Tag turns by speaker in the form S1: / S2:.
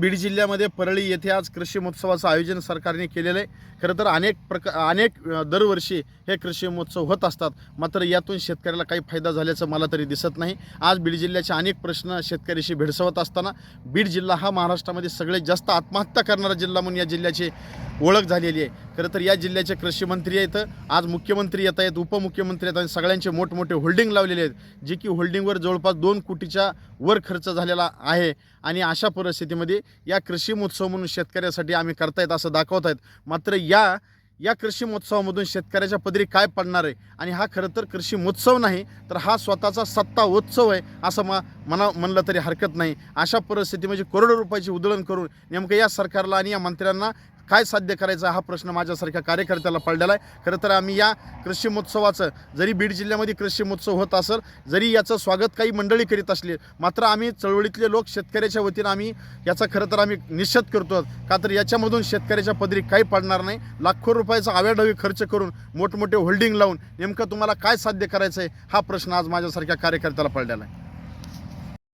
S1: बीड जिल्ह्यामध्ये परळी येथे आज कृषी महोत्सवाचं आयोजन सरकारने केलेलं आहे. खरं तर अनेक प्रका अनेक दरवर्षी हे कृषी महोत्सव होत असतात. मात्र यातून शेतकऱ्याला काही फायदा झाल्याचं मला तरी दिसत नाही. आज बीड जिल्ह्याचे अनेक प्रश्न शेतकऱ्याशी भेडसवत असताना बीड जिल्हा हा महाराष्ट्रामध्ये सगळ्यात जास्त आत्महत्या करणारा जिल्हा म्हणून या जिल्ह्याचे ओळख झालेली आहे. खरं तर या जिल्ह्याचे कृषी मंत्री आहेत आज मुख्यमंत्री येत आहेत उपमुख्यमंत्री येत आहेत सगळ्यांचे मोठमोठे होल्डिंग लावलेले आहेत जे की होल्डिंगवर जवळपास दोन कोटीच्या वर खर्च झालेला आहे. आणि अशा परिस्थितीमध्ये या कृषी महोत्सव म्हणून शेतकऱ्यासाठी आम्ही करतायत असं दाखवत आहेत मात्र या या कृषी महोत्सवामधून शेतकऱ्याच्या पदरी काय पडणार आहे? आणि हा खरं तर कृषी महोत्सव नाही तर हा स्वतःचा सत्ता उत्सव आहे असं मा म्हणा म्हणलं तरी हरकत नाही. अशा परिस्थिती म्हणजे करोडो रुपयाची उधळण करून नेमकं या सरकारला आणि या मंत्र्यांना काय साध्य करायचं हा प्रश्न माझ्यासारख्या कार्यकर्त्याला पडलेला आहे. खरं तर आम्ही या कृषी महोत्सवाचं जरी बीड जिल्ह्यामध्ये कृषी महोत्सव होत असेल जरी याचं स्वागत काही मंडळी करीत असली मात्र आम्ही चळवळीतले लोक शेतकऱ्याच्या वतीनं आम्ही याचा खरं तर आम्ही निषेध करतो. का तर याच्यामधून शेतकऱ्याच्या पदरी काही पडणार नाही. लाखो रुपयाचा आव्याढवी खर्च करून मोठमोठे होल्डिंग लावून नेमकं तुम्हाला काय साध्य करायचं आहे हा प्रश्न आज माझ्यासारख्या कार्यकर्त्याला पडलेला आहे.